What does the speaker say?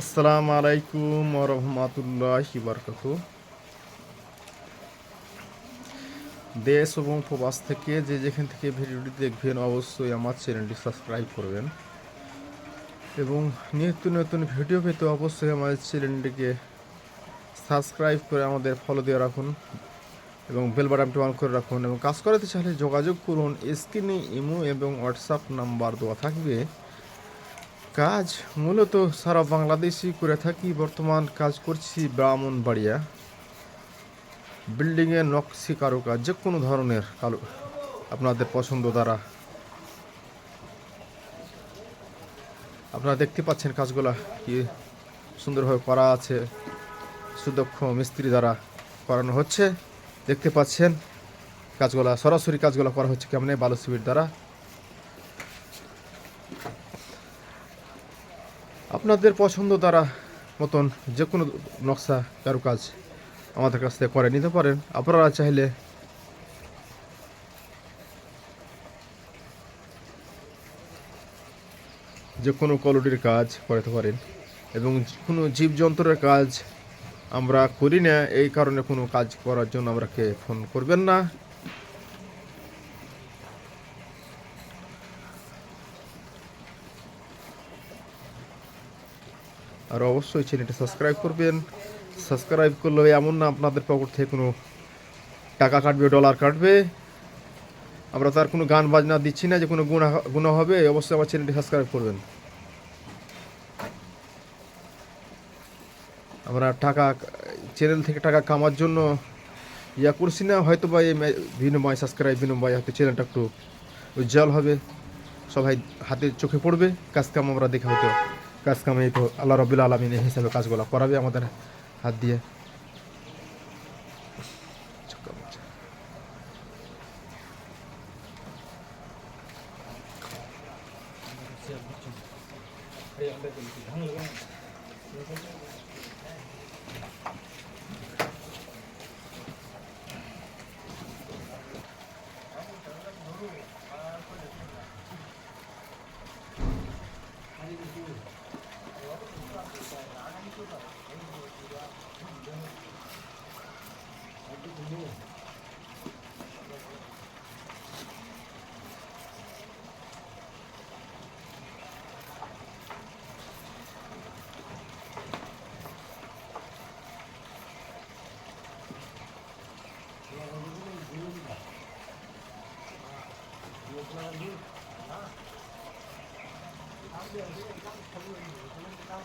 আসসালামু আলাইকুম রহমতুল্লাহ বারকাত দেশ এবং প্রবাস থেকে যে যেখান থেকে ভিডিওটি দেখবেন অবশ্যই আমার চ্যানেলটি সাবস্ক্রাইব করবেন। এবং নিত্য নতুন ভিডিও পেতে অবশ্যই আমাদের চ্যানেলটিকে সাবস্ক্রাইব করে আমাদের ফলো দিয়ে রাখুন এবং বেল বাটনটি অন করে রাখুন এবং কাজ করাতে চাইলে যোগাযোগ করুন স্ক্রিনে ইমো এবং হোয়াটসঅ্যাপ নাম্বার দেওয়া থাকবে। কাজ? মূলত সারা বাংলাদেশই করে থাকি, বর্তমান কাজ করছি ব্রাহ্মণবাড়িয়া। বিল্ডিংয়ের নকশি কারুকাজ, যে কোনো ধরনের কালো আপনাদের পছন্দ দ্বারা। আপনারা দেখতে পাচ্ছেন কাজগুলা কি সুন্দরভাবে করা আছে, সুদক্ষ মিস্ত্রি দ্বারা করানো হচ্ছে। দেখতে পাচ্ছেন কাজগুলা, সরাসরি কাজগুলো করা হচ্ছে কেমন? বালু সিমেন্ট দ্বারা। আপনাদের পছন্দ দ্বারা মতন যে কোনো নকশা কারুকাজ আমাদের কাছ থেকে করে নিতে পারেন। আপনারা চাইলে যে কোনো কোয়ালিটির কাজ করাতে পারেন এবং কোনো জীবজন্তুর কাজ আমরা করি না, এই কারণে কোনো কাজ করার জন্য আমরাকে ফোন করবেন না। আর অবশ্যই চ্যানেলটি সাবস্ক্রাইব করবেন। সাবস্ক্রাইব করলে এমন না আপনাদের পকেট থেকে কোনো টাকা কাটবে ডলার কাটবে। আমরা তার কোনো গান বাজনা দিচ্ছি না যে কোনো গুণা গুণা হবে, অবশ্যই আমার চ্যানেলটি সাবস্ক্রাইব করবেন। আমরা টাকা, চ্যানেল থেকে টাকা কামার জন্য ইয়া করছি না, হয়তো বা এই বিনিময় সাবস্ক্রাইব বিনিময় হয়তো চ্যানেলটা একটু উজ্জ্বল হবে। সবাই হাতে চোখে পড়বে কাজ কাম আমরা দেখে হয়তো কাজ কামে তো আল্লাহ রবিল আলমিন এই হিসাবে কাজগুলো করাবে আমাদের হাত দিয়ে มายืดนะทำเดือนที่ต้องคนอื่นหรือคนอื่นต้อง